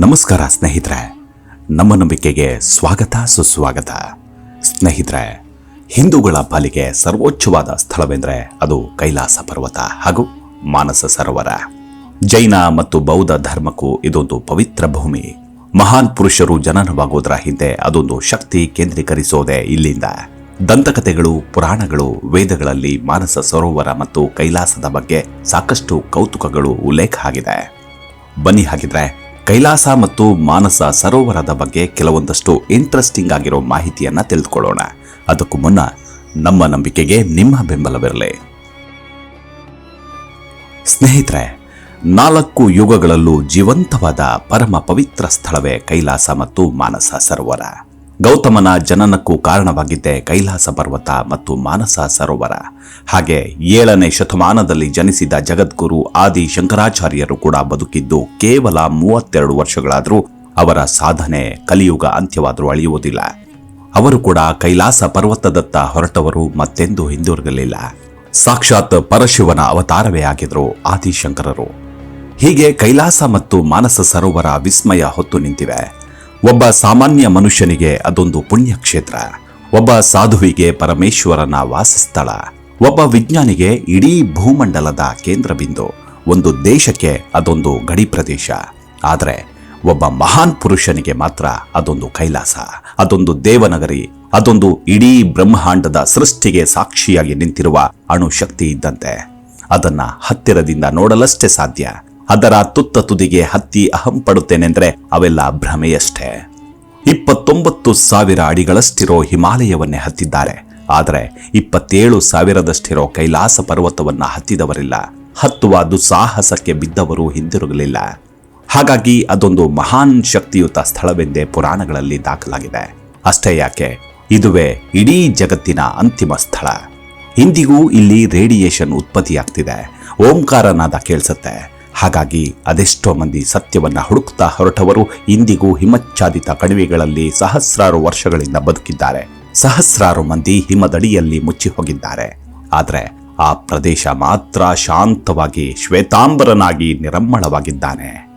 ನಮಸ್ಕಾರ ಸ್ನೇಹಿತರೆ. ನಮ್ಮ ನಂಬಿಕೆಗೆ ಸ್ವಾಗತ, ಸುಸ್ವಾಗತ. ಸ್ನೇಹಿತರೆ, ಹಿಂದೂಗಳ ಪಾಲಿಗೆ ಸರ್ವೋಚ್ಚವಾದ ಸ್ಥಳವೆಂದರೆ ಅದು ಕೈಲಾಸ ಪರ್ವತ ಹಾಗೂ ಮಾನಸ ಸರೋವರ. ಜೈನ ಮತ್ತು ಬೌದ್ಧ ಧರ್ಮಕ್ಕೂ ಇದೊಂದು ಪವಿತ್ರ ಭೂಮಿ. ಮಹಾನ್ ಪುರುಷರು ಜನನವಾಗುವುದರ ಹಿಂದೆ ಅದೊಂದು ಶಕ್ತಿ ಕೇಂದ್ರೀಕರಿಸೋದೆ ಇಲ್ಲಿಂದ. ದಂತಕಥೆಗಳು, ಪುರಾಣಗಳು, ವೇದಗಳಲ್ಲಿ ಮಾನಸ ಸರೋವರ ಮತ್ತು ಕೈಲಾಸದ ಬಗ್ಗೆ ಸಾಕಷ್ಟು ಕೌತುಕಗಳು ಉಲ್ಲೇಖ ಆಗಿದೆ. ಬನ್ನಿ ಹಾಗಿದ್ರೆ ಕೈಲಾಸ ಮತ್ತು ಮಾನಸ ಸರೋವರದ ಬಗ್ಗೆ ಕೆಲವೊಂದಷ್ಟು ಇಂಟ್ರೆಸ್ಟಿಂಗ್ ಆಗಿರೋ ಮಾಹಿತಿಯನ್ನ ತಿಳಿದುಕೊಳ್ಳೋಣ. ಅದಕ್ಕೂ ಮುನ್ನ ನಮ್ಮ ನಂಬಿಕೆಗೆ ನಿಮ್ಮ ಬೆಂಬಲವಿರಲಿ. ಸ್ನೇಹಿತರೆ, ನಾಲ್ಕು ಯುಗಗಳಲ್ಲೂ ಜೀವಂತವಾದ ಪರಮ ಪವಿತ್ರ ಸ್ಥಳವೇ ಕೈಲಾಸ ಮತ್ತು ಮಾನಸ ಸರೋವರ. ಗೌತಮನ ಜನನಕ್ಕೂ ಕಾರಣವಾಗಿದ್ದೆ ಕೈಲಾಸ ಪರ್ವತ ಮತ್ತು ಮಾನಸ ಸರೋವರ. ಹಾಗೆ ಏಳನೇ ಶತಮಾನದಲ್ಲಿ ಜನಿಸಿದ ಜಗದ್ಗುರು ಆದಿ ಶಂಕರಾಚಾರ್ಯರು ಕೂಡ ಬದುಕಿದ್ದು ಕೇವಲ ಮೂವತ್ತೆರಡು ವರ್ಷಗಳಾದರೂ ಅವರ ಸಾಧನೆ, ಕಲಿಯುಗ ಅಂತ್ಯವಾದರೂ ಅಳಿಯುವುದಿಲ್ಲ. ಅವರು ಕೂಡ ಕೈಲಾಸ ಪರ್ವತದತ್ತ ಹೊರಟವರು ಮತ್ತೆಂದೂ ಹಿಂದಿರುಗಲಿಲ್ಲ. ಸಾಕ್ಷಾತ್ ಪರಶಿವನ ಅವತಾರವೇ ಆಗಿದ್ರು ಆದಿಶಂಕರರು. ಹೀಗೆ ಕೈಲಾಸ ಮತ್ತು ಮಾನಸ ಸರೋವರ ವಿಸ್ಮಯ ಹೊತ್ತು ನಿಂತಿವೆ. ಒಬ್ಬ ಸಾಮಾನ್ಯ ಮನುಷ್ಯನಿಗೆ ಅದೊಂದು ಪುಣ್ಯಕ್ಷೇತ್ರ. ಒಬ್ಬ ಸಾಧುವಿಗೆ ಪರಮೇಶ್ವರನ ವಾಸಸ್ಥಳ. ಒಬ್ಬ ವಿಜ್ಞಾನಿಗೆ ಇಡೀ ಭೂಮಂಡಲದ ಕೇಂದ್ರ ಬಿಂದು ಒಂದು ದೇಶಕ್ಕೆ ಅದೊಂದು ಗಡಿ ಪ್ರದೇಶ ಆದರೆ ಒಬ್ಬ ಮಹಾನ್ ಪುರುಷನಿಗೆ ಮಾತ್ರ ಅದೊಂದು ಕೈಲಾಸ. ಅದೊಂದು ದೇವನಗರಿ. ಅದೊಂದು ಇಡೀ ಬ್ರಹ್ಮಾಂಡದ ಸೃಷ್ಟಿಗೆ ಸಾಕ್ಷಿಯಾಗಿ ನಿಂತಿರುವ ಅಣುಶಕ್ತಿ ಇದ್ದಂತೆ. ಅದನ್ನ ಹತ್ತಿರದಿಂದ ನೋಡಲಷ್ಟೇ ಸಾಧ್ಯ. ಅದರ ತುತ್ತ ತುದಿಗೆ ಹತ್ತಿ ಅಹಂ ಪಡುತ್ತೇನೆಂದ್ರೆ ಅವೆಲ್ಲ ಭ್ರಮೆಯಷ್ಟೇ. ಇಪ್ಪತ್ತೊಂಬತ್ತು ಸಾವಿರ ಅಡಿಗಳಷ್ಟಿರೋ ಹಿಮಾಲಯವನ್ನೇ ಹತ್ತಿದ್ದಾರೆ. ಆದರೆ ಇಪ್ಪತ್ತೇಳು ಸಾವಿರದಷ್ಟಿರೋ ಕೈಲಾಸ ಪರ್ವತವನ್ನ ಹತ್ತಿದವರಿಲ್ಲ. ಹತ್ತುವ ದುಸ್ಸಾಹಸಕ್ಕೆ ಬಿದ್ದವರು ಹಿಂದಿರುಗಲಿಲ್ಲ. ಹಾಗಾಗಿ ಅದೊಂದು ಮಹಾನ್ ಶಕ್ತಿಯುತ ಸ್ಥಳವೆಂದೇ ಪುರಾಣಗಳಲ್ಲಿ ದಾಖಲಾಗಿದೆ. ಅಷ್ಟೇ ಯಾಕೆ? ಇದುವೇ ಇಡೀ ಜಗತ್ತಿನ ಅಂತಿಮ ಸ್ಥಳ. ಇಂದಿಗೂ ಇಲ್ಲಿ ರೇಡಿಯೇಷನ್ ಉತ್ಪತ್ತಿಯಾಗ್ತಿದೆ. ಓಂಕಾರನಾದ ಕೇಳಿಸುತ್ತೆ. ಹಾಗಾಗಿ ಅದೆಷ್ಟೋ ಮಂದಿ ಸತ್ಯವನ್ನು ಹುಡುಕ್ತಾ ಹೊರಟವರು ಇಂದಿಗೂ ಹಿಮಚ್ಛಾದಿತ ಕಣಿವೆಗಳಲ್ಲಿ ಸಹಸ್ರಾರು ವರ್ಷಗಳಿಂದ ಬದುಕಿದ್ದಾರೆ. ಸಹಸ್ರಾರು ಮಂದಿ ಹಿಮದಡಿಯಲ್ಲಿ ಮುಚ್ಚಿ ಹೋಗಿದ್ದಾರೆ. ಆದರೆ ಆ ಪ್ರದೇಶ ಮಾತ್ರ ಶಾಂತವಾಗಿ ಶ್ವೇತಾಂಬರನಾಗಿ ನಿರಮ್ಮಳವಾಗಿದ್ದಾನೆ.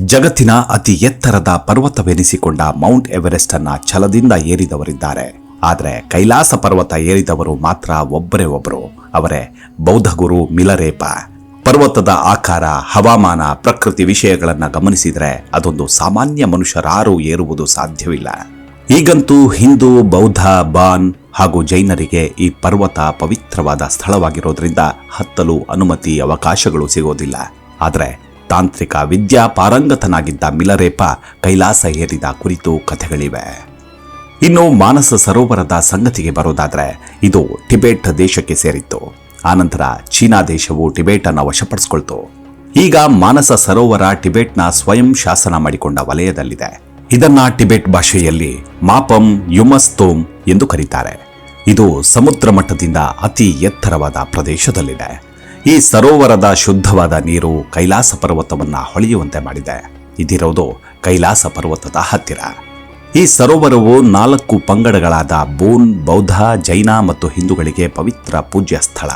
ಜಗತ್ತಿನ ಅತಿ ಎತ್ತರದ ಪರ್ವತವೆನಿಸಿಕೊಂಡ ಮೌಂಟ್ ಎವರೆಸ್ಟ್ ಅನ್ನ ಛಲದಿಂದ ಏರಿದವರಿದ್ದಾರೆ. ಆದರೆ ಕೈಲಾಸ ಪರ್ವತ ಏರಿದವರು ಮಾತ್ರ ಒಬ್ಬರೇ ಒಬ್ಬರು ಅವರೇ ಬೌದ್ಧ ಗುರು ಮಿಲರೇಪ. ಪರ್ವತದ ಆಕಾರ, ಹವಾಮಾನ, ಪ್ರಕೃತಿ ವಿಷಯಗಳನ್ನು ಗಮನಿಸಿದರೆ ಅದೊಂದು ಸಾಮಾನ್ಯ ಮನುಷ್ಯರಾರೂ ಏರುವುದು ಸಾಧ್ಯವಿಲ್ಲ. ಈಗಂತೂ ಹಿಂದೂ, ಬೌದ್ಧ, ಬಾನ್ ಹಾಗೂ ಜೈನರಿಗೆ ಈ ಪರ್ವತ ಪವಿತ್ರವಾದ ಸ್ಥಳವಾಗಿರೋದ್ರಿಂದ ಹತ್ತಲು ಅನುಮತಿ ಅವಕಾಶಗಳು ಸಿಗೋದಿಲ್ಲ. ಆದರೆ ತಾಂತ್ರಿಕ ವಿದ್ಯಾ ಪಾರಂಗತನಾಗಿದ್ದ ಮಿಲರೇಪ ಕೈಲಾಸ ಏರಿದ ಕುರಿತು ಕಥೆಗಳಿವೆ. ಇನ್ನು ಮಾನಸ ಸರೋವರದ ಸಂಗತಿಗೆ ಬರೋದಾದ್ರೆ ಇದು ಟಿಬೆಟ್ ದೇಶಕ್ಕೆ ಸೇರಿತ್ತು. ಆನಂತರ ಚೀನಾ ದೇಶವು ಟಿಬೆಟ್ ಅನ್ನು ವಶಪಡಿಸಿಕೊಳ್ತು. ಈಗ ಮಾನಸ ಸರೋವರ ಟಿಬೆಟ್ನ ಸ್ವಯಂ ಶಾಸನ ಮಾಡಿಕೊಂಡ ವಲಯದಲ್ಲಿದೆ. ಇದನ್ನ ಟಿಬೆಟ್ ಭಾಷೆಯಲ್ಲಿ ಮಾಪಂ ಯುಮಸ್ತೋಮ್ ಎಂದು ಕರೀತಾರೆ. ಇದು ಸಮುದ್ರ ಮಟ್ಟದಿಂದ ಅತಿ ಎತ್ತರವಾದ ಪ್ರದೇಶದಲ್ಲಿದೆ. ಈ ಸರೋವರದ ಶುದ್ಧವಾದ ನೀರು ಕೈಲಾಸ ಪರ್ವತವನ್ನ ಹೊಳೆಯುವಂತೆ ಮಾಡಿದೆ. ಇದಿರೋದು ಕೈಲಾಸ ಪರ್ವತದ ಹತ್ತಿರ. ಈ ಸರೋವರವು ನಾಲ್ಕು ಪಂಗಡಗಳಾದ ಬೋನ್, ಬೌದ್ಧ, ಜೈನ ಮತ್ತು ಹಿಂದೂಗಳಿಗೆ ಪವಿತ್ರ ಪೂಜ್ಯ ಸ್ಥಳ.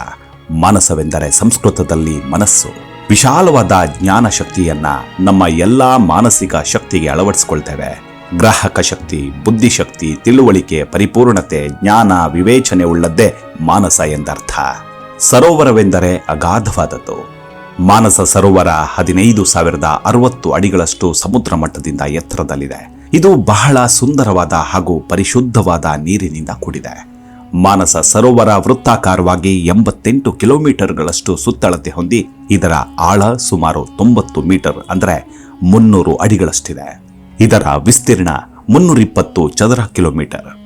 ಮಾನಸವೆಂದರೆ ಸಂಸ್ಕೃತದಲ್ಲಿ ಮನಸ್ಸು. ವಿಶಾಲವಾದ ಜ್ಞಾನ ಶಕ್ತಿಯನ್ನ ನಮ್ಮ ಎಲ್ಲಾ ಮಾನಸಿಕ ಶಕ್ತಿಗೆ ಅಳವಡಿಸಿಕೊಳ್ತೇವೆ. ಗ್ರಾಹಕ ಶಕ್ತಿ, ಬುದ್ಧಿಶಕ್ತಿ, ತಿಳುವಳಿಕೆ, ಪರಿಪೂರ್ಣತೆ, ಜ್ಞಾನ, ವಿವೇಚನೆ ಉಳ್ಳದ್ದೇ ಮಾನಸ ಎಂದರ್ಥ. ಸರೋವರವೆಂದರೆ ಅಗಾಧವಾದದ್ದು. ಮಾನಸ ಸರೋವರ ಹದಿನೈದು ಸಾವಿರದ ಅರವತ್ತು ಅಡಿಗಳಷ್ಟು ಸಮುದ್ರ ಮಟ್ಟದಿಂದ ಎತ್ತರದಲ್ಲಿದೆ. ಇದು ಬಹಳ ಸುಂದರವಾದ ಹಾಗೂ ಪರಿಶುದ್ಧವಾದ ನೀರಿನಿಂದ ಕೂಡಿದೆ. ಮಾನಸ ಸರೋವರ ವೃತ್ತಾಕಾರವಾಗಿ ಎಂಬತ್ತೆಂಟು ಕಿಲೋಮೀಟರ್ಗಳಷ್ಟು ಸುತ್ತಳತೆ ಹೊಂದಿ ಇದರ ಆಳ ಸುಮಾರು ತೊಂಬತ್ತು ಮೀಟರ್ ಅಂದರೆ ಮುನ್ನೂರು ಅಡಿಗಳಷ್ಟಿದೆ. ಇದರ ವಿಸ್ತೀರ್ಣ ಮುನ್ನೂರಿಪ್ಪತ್ತು ಚದರ ಕಿಲೋಮೀಟರ್.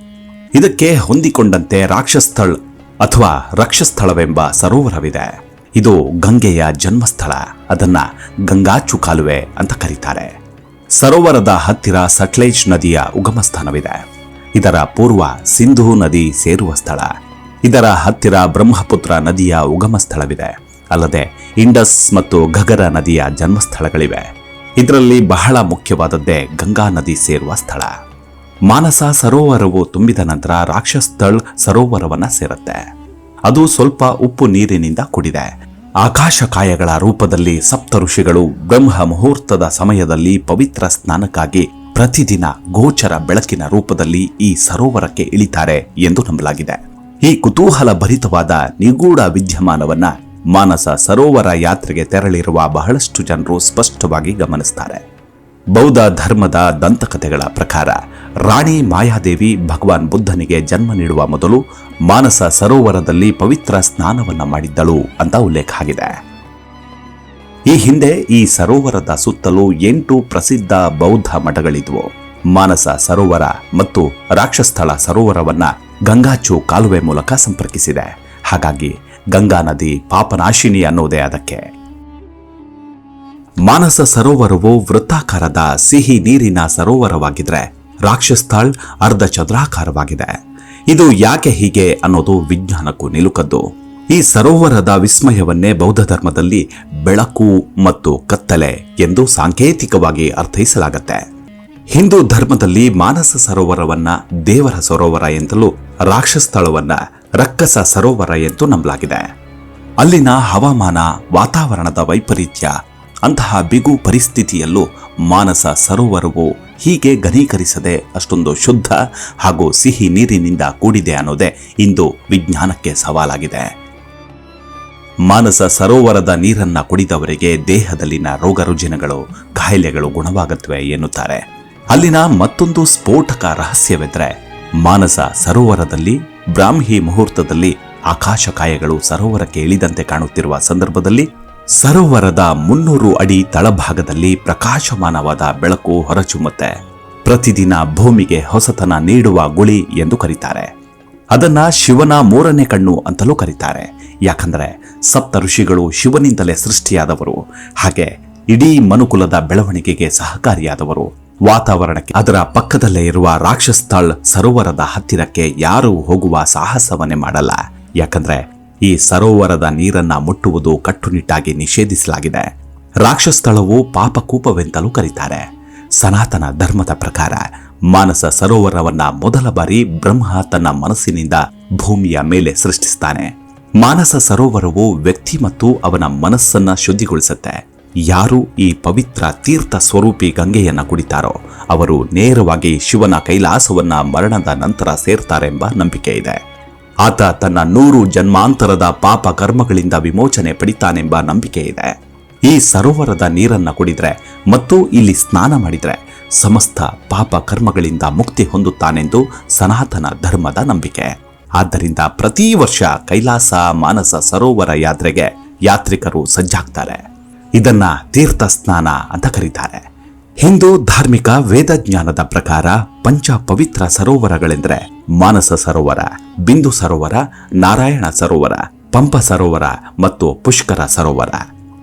ಇದಕ್ಕೆ ಹೊಂದಿಕೊಂಡಂತೆ ರಾಕ್ಷಸ್ಥಳ್ ಅಥವಾ ರಕ್ಷಸ್ಥಳವೆಂಬ ಸರೋವರವಿದೆ. ಇದು ಗಂಗೆಯ ಜನ್ಮಸ್ಥಳ. ಅದನ್ನ ಗಂಗಾಚು ಕಾಲುವೆ ಅಂತ ಕರೀತಾರೆ. ಸರೋವರದ ಹತ್ತಿರ ಸಟ್ಲೇಜ್ ನದಿಯ ಉಗಮ ಸ್ಥಾನವಿದೆ ಇದರ ಪೂರ್ವ ಸಿಂಧೂ ನದಿ ಸೇರುವ ಸ್ಥಳ. ಇದರ ಹತ್ತಿರ ಬ್ರಹ್ಮಪುತ್ರ ನದಿಯ ಉಗಮ ಸ್ಥಳವಿದೆ ಅಲ್ಲದೆ ಇಂಡಸ್ ಮತ್ತು ಘಗರ ನದಿಯ ಜನ್ಮಸ್ಥಳಗಳಿವೆ. ಇದರಲ್ಲಿ ಬಹಳ ಮುಖ್ಯವಾದದ್ದೇ ಗಂಗಾ ನದಿ ಸೇರುವ ಸ್ಥಳ. ಮಾನಸ ಸರೋವರವು ತುಂಬಿದ ನಂತರ ರಾಕ್ಷಸ್ಥಳ್ ಸರೋವರವನ್ನ ಸೇರುತ್ತೆ. ಅದು ಸ್ವಲ್ಪ ಉಪ್ಪು ನೀರಿನಿಂದ ಕೂಡಿದೆ. ಆಕಾಶಕಾಯಗಳ ರೂಪದಲ್ಲಿ ಸಪ್ತ ಋಷಿಗಳು ಬ್ರಹ್ಮ ಮುಹೂರ್ತದ ಸಮಯದಲ್ಲಿ ಪವಿತ್ರ ಸ್ನಾನಕ್ಕಾಗಿ ಪ್ರತಿದಿನ ಗೋಚರ ಬೆಳಕಿನ ರೂಪದಲ್ಲಿ ಈ ಸರೋವರಕ್ಕೆ ಇಳಿತಾರೆ ಎಂದು ನಂಬಲಾಗಿದೆ. ಈ ಕುತೂಹಲ ಭರಿತವಾದ ನಿಗೂಢ ವಿದ್ಯಮಾನವನ್ನ ಮಾನಸ ಸರೋವರ ಯಾತ್ರೆಗೆ ತೆರಳಿರುವ ಬಹಳಷ್ಟು ಜನರು ಸ್ಪಷ್ಟವಾಗಿ ಗಮನಿಸ್ತಾರೆ. ಬೌದ್ಧ ಧರ್ಮದ ದಂತಕಥೆಗಳ ಪ್ರಕಾರ ರಾಣಿ ಮಾಯಾದೇವಿ ಭಗವಾನ್ ಬುದ್ಧನಿಗೆ ಜನ್ಮ ನೀಡುವ ಮೊದಲು ಮಾನಸ ಸರೋವರದಲ್ಲಿ ಪವಿತ್ರ ಸ್ನಾನವನ್ನ ಮಾಡಿದ್ದಳು ಅಂತ ಉಲ್ಲೇಖ ಆಗಿದೆ. ಈ ಹಿಂದೆ ಈ ಸರೋವರದ ಸುತ್ತಲೂ ಎಂಟು ಪ್ರಸಿದ್ಧ ಬೌದ್ಧ ಮಠಗಳಿದ್ವು. ಮಾನಸ ಸರೋವರ ಮತ್ತು ರಾಕ್ಷಸ್ಥಳ ಸರೋವರವನ್ನ ಗಂಗಾಚು ಕಾಲುವೆ ಮೂಲಕ ಸಂಪರ್ಕಿಸಿದೆ. ಹಾಗಾಗಿ ಗಂಗಾ ನದಿ ಪಾಪನಾಶಿನಿ ಅನ್ನೋದೇ ಅದಕ್ಕೆ. ಮಾನಸ ಸರೋವರವು ವೃತ್ತಾಕಾರದ ಸಿಹಿ ನೀರಿನ ಸರೋವರವಾಗಿದ್ರೆ ರಾಕ್ಷಸ್ಥಾಳ್ ಅರ್ಧ ಚದ್ರಾಕಾರವಾಗಿದೆ. ಇದು ಯಾಕೆ ಹೀಗೆ ಅನ್ನೋದು ವಿಜ್ಞಾನಕ್ಕೂ ನಿಲುಕದ್ದು. ಈ ಸರೋವರದ ವಿಸ್ಮಯವನ್ನೇ ಬೌದ್ಧ ಧರ್ಮದಲ್ಲಿ ಬೆಳಕು ಮತ್ತು ಕತ್ತಲೆ ಎಂದು ಸಾಂಕೇತಿಕವಾಗಿ ಅರ್ಥೈಸಲಾಗತ್ತೆ. ಹಿಂದೂ ಧರ್ಮದಲ್ಲಿ ಮಾನಸ ಸರೋವರವನ್ನ ದೇವರ ಸರೋವರ ಎಂತಲೂ ರಾಕ್ಷಸ್ಥಳವನ್ನ ರಕ್ಕಸ ಸರೋವರ ಎಂದು ನಂಬಲಾಗಿದೆ. ಅಲ್ಲಿನ ಹವಾಮಾನ, ವಾತಾವರಣದ ವೈಪರೀತ್ಯ ಅಂತಹ ಬಿಗು ಪರಿಸ್ಥಿತಿಯಲ್ಲೂ ಮಾನಸ ಸರೋವರವು ಹೀಗೆ ಘನೀಕರಿಸದೆ ಅಷ್ಟೊಂದು ಶುದ್ಧ ಹಾಗೂ ಸಿಹಿ ನೀರಿನಿಂದ ಕೂಡಿದೆ ಅನ್ನೋದೇ ಇಂದು ವಿಜ್ಞಾನಕ್ಕೆ ಸವಾಲಾಗಿದೆ. ಮಾನಸ ಸರೋವರದ ನೀರನ್ನ ಕುಡಿದವರಿಗೆ ದೇಹದಲ್ಲಿನ ರೋಗ ರುಜಿನಗಳು ಕಾಯಿಲೆಗಳು ಗುಣವಾಗುತ್ತವೆ ಎನ್ನುತ್ತಾರೆ. ಅಲ್ಲಿನ ಮತ್ತೊಂದು ಸ್ಫೋಟಕ ರಹಸ್ಯವೆಂದರೆ ಮಾನಸ ಸರೋವರದಲ್ಲಿ, ಬ್ರಾಹ್ಮಿ ಮುಹೂರ್ತದಲ್ಲಿ ಆಕಾಶಕಾಯಗಳು ಸರೋವರಕ್ಕೆ ಇಳಿದಂತೆ ಕಾಣುತ್ತಿರುವ ಸಂದರ್ಭದಲ್ಲಿ ಸರೋವರದ ಮುನ್ನೂರು ಅಡಿ ತಳಭಾಗದಲ್ಲಿ ಪ್ರಕಾಶಮಾನವಾದ ಬೆಳಕು ಹೊರಚುಮ್ಮುತ್ತೆ. ಪ್ರತಿದಿನ ಭೂಮಿಗೆ ಹೊಸತನ ನೀಡುವ ಗುಳಿ ಎಂದು ಕರೀತಾರೆ. ಅದನ್ನ ಶಿವನ ಮೂರನೇ ಕಣ್ಣು ಅಂತಲೂ ಕರೀತಾರೆ. ಯಾಕಂದ್ರೆ ಸಪ್ತ ಋಷಿಗಳು ಶಿವನಿಂದಲೇ ಸೃಷ್ಟಿಯಾದವರು. ಹಾಗೆ ಇಡೀ ಮನುಕುಲದ ಬೆಳವಣಿಗೆಗೆ ಸಹಕಾರಿಯಾದವರು. ವಾತಾವರಣಕ್ಕೆ ಅದರ ಪಕ್ಕದಲ್ಲೇ ಇರುವ ರಾಕ್ಷಸ್ಥಳ್ ಸರೋವರದ ಹತ್ತಿರಕ್ಕೆ ಯಾರೂ ಹೋಗುವ ಸಾಹಸವನ್ನೇ ಮಾಡಲ್ಲ. ಯಾಕಂದ್ರೆ ಈ ಸರೋವರದ ನೀರನ್ನ ಮುಟ್ಟುವುದು ಕಟ್ಟುನಿಟ್ಟಾಗಿ ನಿಷೇಧಿಸಲಾಗಿದೆ. ರಾಕ್ಷಸ್ಥಳವು ಪಾಪಕೂಪವೆಂತಲೂ ಕರೀತಾರೆ. ಸನಾತನ ಧರ್ಮದ ಪ್ರಕಾರ ಮಾನಸ ಸರೋವರವನ್ನ ಮೊದಲ ಬಾರಿ ಬ್ರಹ್ಮ ತನ್ನ ಮನಸ್ಸಿನಿಂದ ಭೂಮಿಯ ಮೇಲೆ ಸೃಷ್ಟಿಸ್ತಾನೆ. ಮಾನಸ ಸರೋವರವು ವ್ಯಕ್ತಿ ಮತ್ತು ಅವನ ಮನಸ್ಸನ್ನ ಶುದ್ಧಿಗೊಳಿಸುತ್ತೆ. ಯಾರು ಈ ಪವಿತ್ರ ತೀರ್ಥ ಸ್ವರೂಪಿ ಗಂಗೆಯನ್ನ ಕುಡಿತಾರೋ ಅವರು ನೇರವಾಗಿ ಶಿವನ ಕೈಲಾಸವನ್ನ ಮರಣದ ನಂತರ ಸೇರ್ತಾರೆಂಬ ನಂಬಿಕೆ ಇದೆ. ಆತ ತನ್ನ ನೂರು ಜನ್ಮಾಂತರದ ಪಾಪ ಕರ್ಮಗಳಿಂದ ವಿಮೋಚನೆ ಪಡಿತಾನೆಂಬ ನಂಬಿಕೆ ಇದೆ. ಈ ಸರೋವರದ ನೀರನ್ನ ಕುಡಿದ್ರೆ ಮತ್ತು ಇಲ್ಲಿ ಸ್ನಾನ ಮಾಡಿದ್ರೆ ಸಮಸ್ತ ಪಾಪ ಕರ್ಮಗಳಿಂದ ಮುಕ್ತಿ ಹೊಂದುತ್ತಾನೆಂದು ಸನಾತನ ಧರ್ಮದ ನಂಬಿಕೆ. ಆದ್ದರಿಂದ ಪ್ರತಿ ವರ್ಷ ಕೈಲಾಸ ಮಾನಸ ಸರೋವರ ಯಾತ್ರೆಗೆ ಯಾತ್ರಿಕರು ಸಜ್ಜಾಗ್ತಾರೆ. ಇದನ್ನ ತೀರ್ಥ ಸ್ನಾನ ಅಂತ ಕರೀತಾರೆ. ಹಿಂದೂ ಧಾರ್ಮಿಕ ವೇದಜ್ಞಾನದ ಪ್ರಕಾರ ಪಂಚ ಪವಿತ್ರ ಸರೋವರಗಳೆಂದರೆ ಮಾನಸ ಸರೋವರ, ಬಿಂದು ಸರೋವರ, ನಾರಾಯಣ ಸರೋವರ, ಪಂಪ ಸರೋವರ ಮತ್ತು ಪುಷ್ಕರ ಸರೋವರ.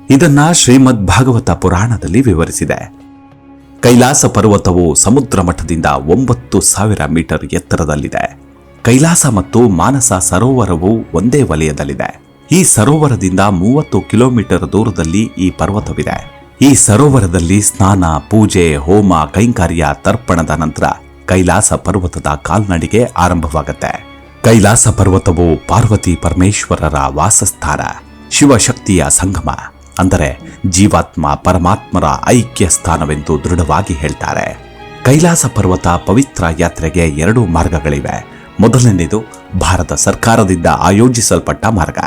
ಇದನ್ನ ಶ್ರೀಮದ್ ಭಾಗವತ ಪುರಾಣದಲ್ಲಿ ವಿವರಿಸಿದೆ. ಕೈಲಾಸ ಪರ್ವತವು ಸಮುದ್ರ ಮಠದಿಂದ ಒಂಬತ್ತು ಸಾವಿರ ಮೀಟರ್ ಎತ್ತರದಲ್ಲಿದೆ. ಕೈಲಾಸ ಮತ್ತು ಮಾನಸ ಸರೋವರವು ಒಂದೇ ವಲಯದಲ್ಲಿದೆ. ಈ ಸರೋವರದಿಂದ ಮೂವತ್ತು ಕಿಲೋಮೀಟರ್ ದೂರದಲ್ಲಿ ಈ ಪರ್ವತವಿದೆ. ಈ ಸರೋವರದಲ್ಲಿ ಸ್ನಾನ, ಪೂಜೆ, ಹೋಮ, ಕೈಂಕಾರ್ಯ, ತರ್ಪಣದ ನಂತರ ಕೈಲಾಸ ಪರ್ವತದ ಕಾಲ್ನಡಿಗೆ ಆರಂಭವಾಗುತ್ತೆ. ಕೈಲಾಸ ಪರ್ವತವು ಪಾರ್ವತಿ ಪರಮೇಶ್ವರರ ವಾಸಸ್ಥಾನ, ಶಿವಶಕ್ತಿಯ ಸಂಗಮ, ಅಂದರೆ ಜೀವಾತ್ಮ ಪರಮಾತ್ಮರ ಐಕ್ಯ ಸ್ಥಾನವೆಂದು ದೃಢವಾಗಿ ಹೇಳ್ತಾರೆ. ಕೈಲಾಸ ಪರ್ವತ ಪವಿತ್ರ ಯಾತ್ರೆಗೆ ಎರಡು ಮಾರ್ಗಗಳಿವೆ. ಮೊದಲನೇದು ಭಾರತ ಸರ್ಕಾರದಿಂದ ಆಯೋಜಿಸಲ್ಪಟ್ಟ ಮಾರ್ಗ.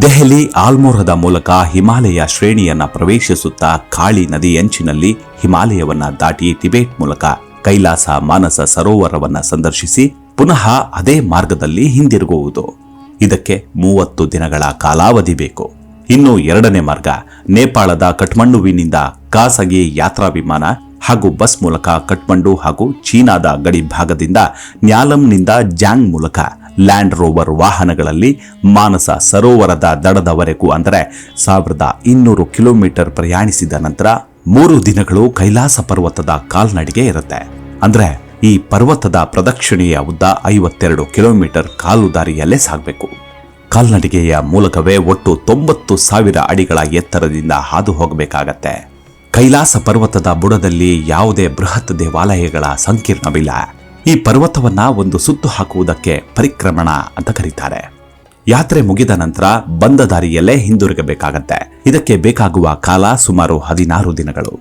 ದೆಹಲಿ ಆಲ್ಮೋರದ ಮೂಲಕ ಹಿಮಾಲಯ ಶ್ರೇಣಿಯನ್ನ ಪ್ರವೇಶಿಸುತ್ತಾ ಕಾಳಿ ನದಿ ಅಂಚಿನಲ್ಲಿ ಹಿಮಾಲಯವನ್ನ ದಾಟಿ ಟಿಬೇಟ್ ಮೂಲಕ ಕೈಲಾಸ ಮಾನಸ ಸರೋವರವನ್ನ ಸಂದರ್ಶಿಸಿ ಪುನಃ ಅದೇ ಮಾರ್ಗದಲ್ಲಿ ಹಿಂದಿರುಗುವುದು. ಇದಕ್ಕೆ ಮೂವತ್ತು ದಿನಗಳ ಕಾಲಾವಧಿ ಬೇಕು. ಇನ್ನು ಎರಡನೇ ಮಾರ್ಗ ನೇಪಾಳದ ಕಠ್ಮಂಡುವಿನಿಂದ ಖಾಸಗಿ ಯಾತ್ರಾ ವಿಮಾನ ಹಾಗೂ ಬಸ್ ಮೂಲಕ ಕಠ್ಮಂಡು ಹಾಗೂ ಚೀನಾದ ಗಡಿ ಭಾಗದಿಂದ ನ್ಯಾಲಂನಿಂದ ಜಾಂಗ್ ಮೂಲಕ ಲ್ಯಾಂಡ್ ರೋವರ್ ವಾಹನಗಳಲ್ಲಿ ಮಾನಸ ಸರೋವರದ ದಡದವರೆಗೂ ಅಂದರೆ ಸಾವಿರದ ಇನ್ನೂರು ಕಿಲೋಮೀಟರ್ ಪ್ರಯಾಣಿಸಿದ ನಂತರ ಮೂರು ದಿನಗಳು ಕೈಲಾಸ ಪರ್ವತದ ಕಾಲ್ನಡಿಗೆ ಇರುತ್ತೆ. ಅಂದರೆ ಈ ಪರ್ವತದ ಪ್ರದಕ್ಷಿಣೆಯ ಉದ್ದ ಐವತ್ತೆರಡು ಕಿಲೋಮೀಟರ್ ಕಾಲು ದಾರಿಯಲ್ಲೇ ಸಾಗಬೇಕು. ಕಾಲ್ನಡಿಗೆಯ ಮೂಲಕವೇ ಒಟ್ಟು ತೊಂಬತ್ತು ಸಾವಿರ ಅಡಿಗಳ ಎತ್ತರದಿಂದ ಹಾದು ಹೋಗಬೇಕಾಗತ್ತೆ. ಕೈಲಾಸ ಪರ್ವತದ ಬುಡದಲ್ಲಿ ಯಾವುದೇ ಬೃಹತ್ ದೇವಾಲಯಗಳ ಸಂಕೀರ್ಣವಿಲ್ಲ. ಈ ಪರ್ವತವನ್ನ ಒಂದು ಸುತ್ತು ಹಾಕುವುದಕ್ಕೆ ಪರಿಕ್ರಮಣ ಅಂತ ಕರೀತಾರೆ. ಯಾತ್ರೆ ಮುಗಿದ ನಂತರ ಬಂದ ದಾರಿಯಲ್ಲೇ ಹಿಂದಿರುಗಬೇಕಾಗತ್ತೆ. ಇದಕ್ಕೆ ಬೇಕಾಗುವ ಕಾಲ ಸುಮಾರು ಹದಿನಾರು ದಿನಗಳು.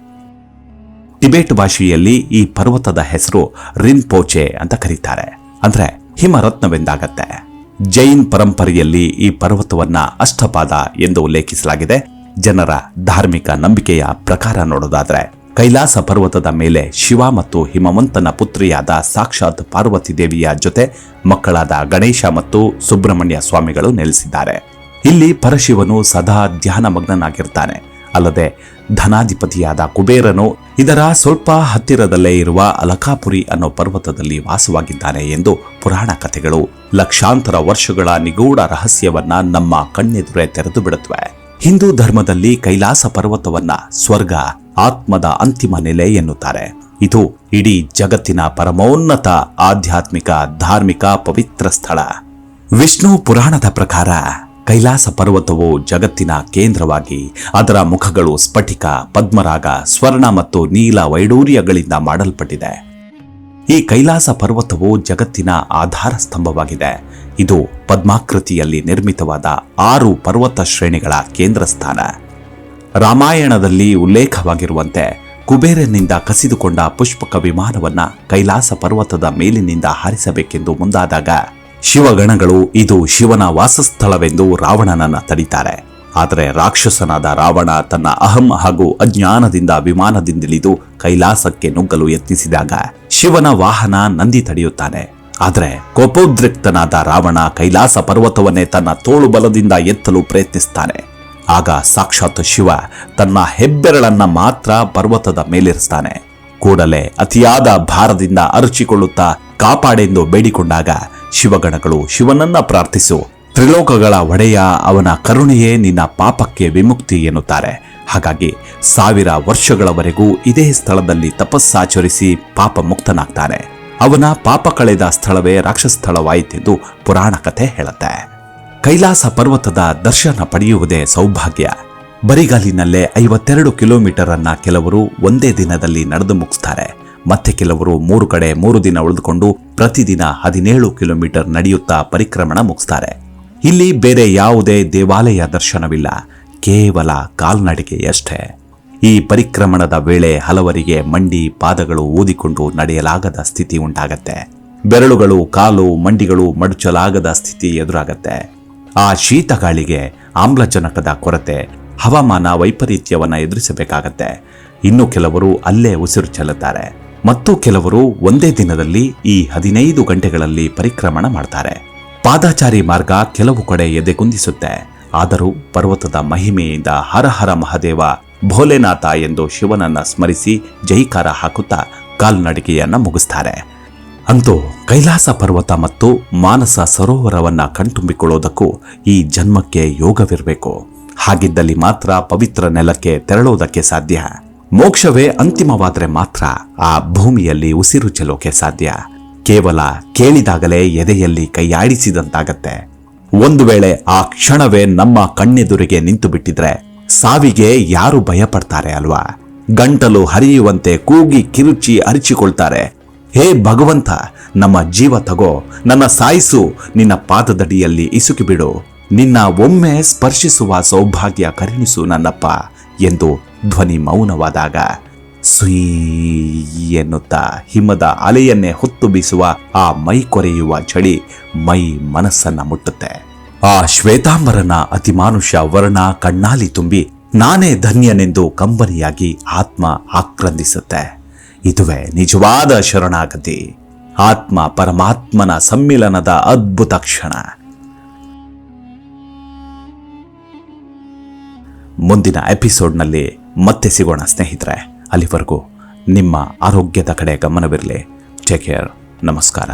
ಟಿಬೇಟ್ ಭಾಷೆಯಲ್ಲಿ ಈ ಪರ್ವತದ ಹೆಸರು ರಿನ್ಪೋಚೆ ಅಂತ ಕರೀತಾರೆ. ಅಂದ್ರೆ ಹಿಮರತ್ನವೆಂದಾಗತ್ತೆ. ಜೈನ್ ಪರಂಪರೆಯಲ್ಲಿ ಈ ಪರ್ವತವನ್ನ ಅಷ್ಟಪಾದ ಎಂದು ಉಲ್ಲೇಖಿಸಲಾಗಿದೆ. ಜನರ ಧಾರ್ಮಿಕ ನಂಬಿಕೆಯ ಪ್ರಕಾರ ನೋಡೋದಾದ್ರೆ ಕೈಲಾಸ ಪರ್ವತದ ಮೇಲೆ ಶಿವ ಮತ್ತು ಹಿಮವಂತನ ಪುತ್ರಿಯಾದ ಸಾಕ್ಷಾತ್ ಪಾರ್ವತಿ ದೇವಿಯ ಜೊತೆ ಮಕ್ಕಳಾದ ಗಣೇಶ ಮತ್ತು ಸುಬ್ರಹ್ಮಣ್ಯ ಸ್ವಾಮಿಗಳು ನೆಲೆಸಿದ್ದಾರೆ. ಇಲ್ಲಿ ಪರಶಿವನು ಸದಾ ಧ್ಯಾನ ಮಗ್ನನಾಗಿರ್ತಾನೆ ಅಲ್ಲದೆ ಧನಾಧಿಪತಿಯಾದ ಕುಬೇರನು ಇದರ ಸ್ವಲ್ಪ ಹತ್ತಿರದಲ್ಲೇ ಇರುವ ಅಲಕಾಪುರಿ ಅನ್ನೋ ಪರ್ವತದಲ್ಲಿ ವಾಸವಾಗಿದ್ದಾನೆ ಎಂದು ಪುರಾಣ ಕಥೆಗಳು ಲಕ್ಷಾಂತರ ವರ್ಷಗಳ ನಿಗೂಢ ರಹಸ್ಯವನ್ನ ನಮ್ಮ ಕಣ್ಣೆದುರೇ ತೆರೆದು ಬಿಡುತ್ತವೆ ಹಿಂದೂ ಧರ್ಮದಲ್ಲಿ ಕೈಲಾಸ ಪರ್ವತವನ್ನ ಸ್ವರ್ಗ ಆತ್ಮದ ಅಂತಿಮ ನೆಲೆ ಎನ್ನುತ್ತಾರೆ. ಇದು ಇಡೀ ಜಗತ್ತಿನ ಪರಮೋನ್ನತ ಆಧ್ಯಾತ್ಮಿಕ ಧಾರ್ಮಿಕ ಪವಿತ್ರ ಸ್ಥಳ. ವಿಷ್ಣು ಪುರಾಣದ ಪ್ರಕಾರ ಕೈಲಾಸ ಪರ್ವತವು ಜಗತ್ತಿನ ಕೇಂದ್ರವಾಗಿ ಅದರ ಮುಖಗಳು ಸ್ಫಟಿಕ, ಪದ್ಮರಾಗ, ಸ್ವರ್ಣ ಮತ್ತು ನೀಲ ವೈಡೂರ್ಯಗಳಿಂದ ಮಾಡಲ್ಪಟ್ಟಿದೆ. ಈ ಕೈಲಾಸ ಪರ್ವತವು ಜಗತ್ತಿನ ಆಧಾರ ಸ್ತಂಭವಾಗಿದೆ. ಇದು ಪದ್ಮಾಕೃತಿಯಲ್ಲಿ ನಿರ್ಮಿತವಾದ ಆರು ಪರ್ವತ ಶ್ರೇಣಿಗಳ ಕೇಂದ್ರ ಸ್ಥಾನ ರಾಮಾಯಣದಲ್ಲಿ ಉಲ್ಲೇಖವಾಗಿರುವಂತೆ ಕುಬೇರನಿಂದ ಕಸಿದುಕೊಂಡ ಪುಷ್ಪಕ ವಿಮಾನವನ್ನ ಕೈಲಾಸ ಪರ್ವತದ ಮೇಲಿನಿಂದ ಹಾರಿಸಬೇಕೆಂದು ಮುಂದಾದಾಗ ಶಿವಗಣಗಳು ಇದು ಶಿವನ ವಾಸಸ್ಥಳವೆಂದು ರಾವಣನನ್ನ ತಡೀತಾರೆ. ಆದರೆ ರಾಕ್ಷಸನಾದ ರಾವಣ ತನ್ನ ಅಹಂ ಹಾಗೂ ಅಜ್ಞಾನದಿಂದ ವಿಮಾನದಿಂದಿಳಿದು ಕೈಲಾಸಕ್ಕೆ ನುಗ್ಗಲು ಯತ್ನಿಸಿದಾಗ ಶಿವನ ವಾಹನ ನಂದಿ ತಡೆಯುತ್ತಾನೆ. ಆದರೆ ಕೋಪೋದ್ರಿಕ್ತನಾದ ರಾವಣ ಕೈಲಾಸ ಪರ್ವತವನ್ನೇ ತನ್ನ ತೋಳು ಬಲದಿಂದ ಎತ್ತಲು ಪ್ರಯತ್ನಿಸ್ತಾನೆ. ಆಗ ಸಾಕ್ಷಾತ್ ಶಿವ ತನ್ನ ಹೆಬ್ಬೆರಳನ್ನ ಮಾತ್ರ ಪರ್ವತದ ಮೇಲಿರಿಸ್ತಾನೆ. ಕೂಡಲೇ ಅತಿಯಾದ ಭಾರದಿಂದ ಅರಚಿಕೊಳ್ಳುತ್ತಾ ಕಾಪಾಡೆಂದು ಬೇಡಿಕೊಂಡಾಗ ಶಿವಗಣಗಳು ಶಿವನನ್ನ ಪ್ರಾರ್ಥಿಸು. ತ್ರಿಲೋಕಗಳ ಒಡೆಯ ಅವನ ಕರುಣೆಯೇ ನಿನ್ನ ಪಾಪಕ್ಕೆ ವಿಮುಕ್ತಿ ಎನ್ನುತ್ತಾರೆ. ಹಾಗಾಗಿ ಸಾವಿರ ವರ್ಷಗಳವರೆಗೂ ಇದೇ ಸ್ಥಳದಲ್ಲಿ ತಪಸ್ಸಾಚರಿಸಿ ಪಾಪ ಮುಕ್ತನಾಗ್ತಾನೆ. ಅವನ ಪಾಪ ಕಳೆದ ಸ್ಥಳವೇ ರಾಕ್ಷಸ್ಥಳವಾಯಿತೆಂದು ಪುರಾಣ ಕಥೆ ಹೇಳುತ್ತೆ. ಕೈಲಾಸ ಪರ್ವತದ ದರ್ಶನ ಪಡೆಯುವುದೇ ಸೌಭಾಗ್ಯ. ಬರಿಗಾಲಿನಲ್ಲೇ ಐವತ್ತೆರಡು ಕಿಲೋಮೀಟರ್ ಅನ್ನ ಕೆಲವರು ಒಂದೇ ದಿನದಲ್ಲಿ ನಡೆದು ಮುಗಿಸ್ತಾರೆ. ಮತ್ತೆ ಕೆಲವರು ಮೂರು ಕಡೆ ಮೂರು ದಿನ ಉಳಿದುಕೊಂಡು ಪ್ರತಿದಿನ ಹದಿನೇಳು ಕಿಲೋಮೀಟರ್ ನಡೆಯುತ್ತಾ ಪರಿಕ್ರಮಣ ಮುಗಿಸ್ತಾರೆ. ಇಲ್ಲಿ ಬೇರೆ ಯಾವುದೇ ದೇವಾಲಯ ದರ್ಶನವಿಲ್ಲ. ಕೇವಲ ಕಾಲ್ನಡಿಗೆಯಷ್ಟೇ. ಈ ಪರಿಕ್ರಮಣದ ವೇಳೆ ಹಲವರಿಗೆ ಮಂಡಿ ಪಾದಗಳು ಊದಿಕೊಂಡು ನಡೆಯಲಾಗದ ಸ್ಥಿತಿ ಉಂಟಾಗತ್ತೆ. ಬೆರಳುಗಳು, ಕಾಲು, ಮಂಡಿಗಳು ಮಡಚಲಾಗದ ಸ್ಥಿತಿ ಎದುರಾಗತ್ತೆ. ಆ ಶೀತ ಗಾಳಿಗೆ ಆಮ್ಲಜನಕದ ಕೊರತೆ, ಹವಾಮಾನ ವೈಪರೀತ್ಯವನ್ನು ಎದುರಿಸಬೇಕಾಗತ್ತೆ. ಇನ್ನು ಕೆಲವರು ಅಲ್ಲೇ ಉಸಿರು ಚೆಲ್ಲುತ್ತಾರೆ. ಮತ್ತು ಕೆಲವರು ಒಂದೇ ದಿನದಲ್ಲಿ ಈ ಹದಿನೈದು ಗಂಟೆಗಳಲ್ಲಿ ಪರಿಕ್ರಮಣ ಮಾಡ್ತಾರೆ. ಪಾದಾಚಾರಿ ಮಾರ್ಗ ಕೆಲವು ಕಡೆ ಎದೆಗುಂದಿಸುತ್ತೆ ಆದರೂ ಪರ್ವತದ ಮಹಿಮೆಯಿಂದ ಹರ ಹರ ಮಹದೇವ ಭೋಲೆನಾಥ ಎಂದು ಶಿವನನ್ನ ಸ್ಮರಿಸಿ ಜೈಕಾರ ಹಾಕುತ್ತಾ ಕಾಲ್ನಡಿಗೆಯನ್ನ ಮುಗಿಸ್ತಾರೆ. ಅಂತೂ ಕೈಲಾಸ ಪರ್ವತ ಮತ್ತು ಮಾನಸ ಸರೋವರವನ್ನ ಕಣ್ತುಂಬಿಕೊಳ್ಳೋದಕ್ಕೂ ಈ ಜನ್ಮಕ್ಕೆ ಯೋಗವಿರಬೇಕು. ಹಾಗಿದ್ದಲ್ಲಿ ಮಾತ್ರ ಪವಿತ್ರ ನೆಲಕ್ಕೆ ತೆರಳೋದಕ್ಕೆ ಸಾಧ್ಯ. ಮೋಕ್ಷವೇ ಅಂತಿಮವಾದ್ರೆ ಮಾತ್ರ ಆ ಭೂಮಿಯಲ್ಲಿ ಉಸಿರು ಚೆಲ್ಲೋಕೆ ಸಾಧ್ಯ. ಕೇವಲ ಕೇಳಿದಾಗಲೇ ಎದೆಯಲ್ಲಿ ಕೈಯಾಡಿಸಿದಂತಾಗತ್ತೆ ಒಂದು ವೇಳೆ ಆ ಕ್ಷಣವೇ ನಮ್ಮ ಕಣ್ಣೆದುರಿಗೆ ನಿಂತು ಬಿಟ್ಟಿದ್ರೆ ಸಾವಿಗೆ ಯಾರು ಭಯಪಡ್ತಾರೆ ಅಲ್ವಾ? ಗಂಟಲು ಹರಿಯುವಂತೆ ಕೂಗಿ ಕಿರುಚಿ ಅರಿಚಿಕೊಳ್ತಾರೆ. ಹೇ ಭಗವಂತ, ನಮ್ಮ ಜೀವ ತಗೋ, ನನ್ನ ಸಾಯಿಸು, ನಿನ್ನ ಪಾದದಡಿಯಲ್ಲಿ ಇಸುಕಿ ಬಿಡು. ನಿನ್ನ ಒಮ್ಮೆ ಸ್ಪರ್ಶಿಸುವ ಸೌಭಾಗ್ಯ ಕರುಣಿಸು ನನ್ನಪ್ಪ ಎಂದು ಧ್ವನಿ ಮೌನವಾದಾಗ ಸುಯೀ ಎನ್ನುತ್ತಾ ಹಿಮದ ಅಲೆಯನ್ನೇ ಹೊತ್ತು ಬೀಸುವ ಆ ಮೈ ಕೊರೆಯುವ ಚಳಿ ಮೈ ಮನಸ್ಸನ್ನ ಮುಟ್ಟುತ್ತೆ. ಆ ಶ್ವೇತಾಂಬರನ ಅತಿಮಾನುಷ ವರ್ಣ ಕಣ್ಣಾಲಿ ತುಂಬಿ ನಾನೇ ಧನ್ಯನೆಂದು ಕಂಬನಿಯಾಗಿ ಆತ್ಮ ಆಕ್ರಂದಿಸುತ್ತೆ. ಇದುವೇ ನಿಜವಾದ ಶರಣಾಗತಿ. ಆತ್ಮ ಪರಮಾತ್ಮನ ಸಮ್ಮಿಲನದ ಅದ್ಭುತ ಕ್ಷಣ. ಮುಂದಿನ ಎಪಿಸೋಡ್ನಲ್ಲಿ ಮತ್ತೆ ಸಿಗೋಣ ಸ್ನೇಹಿತರೆ. ಅಲ್ಲಿವರೆಗೂ ನಿಮ್ಮ ಆರೋಗ್ಯದ ಕಡೆ ಗಮನವಿರಲಿ. ಟೇಕ್ ಕೇರ್ ನಮಸ್ಕಾರ.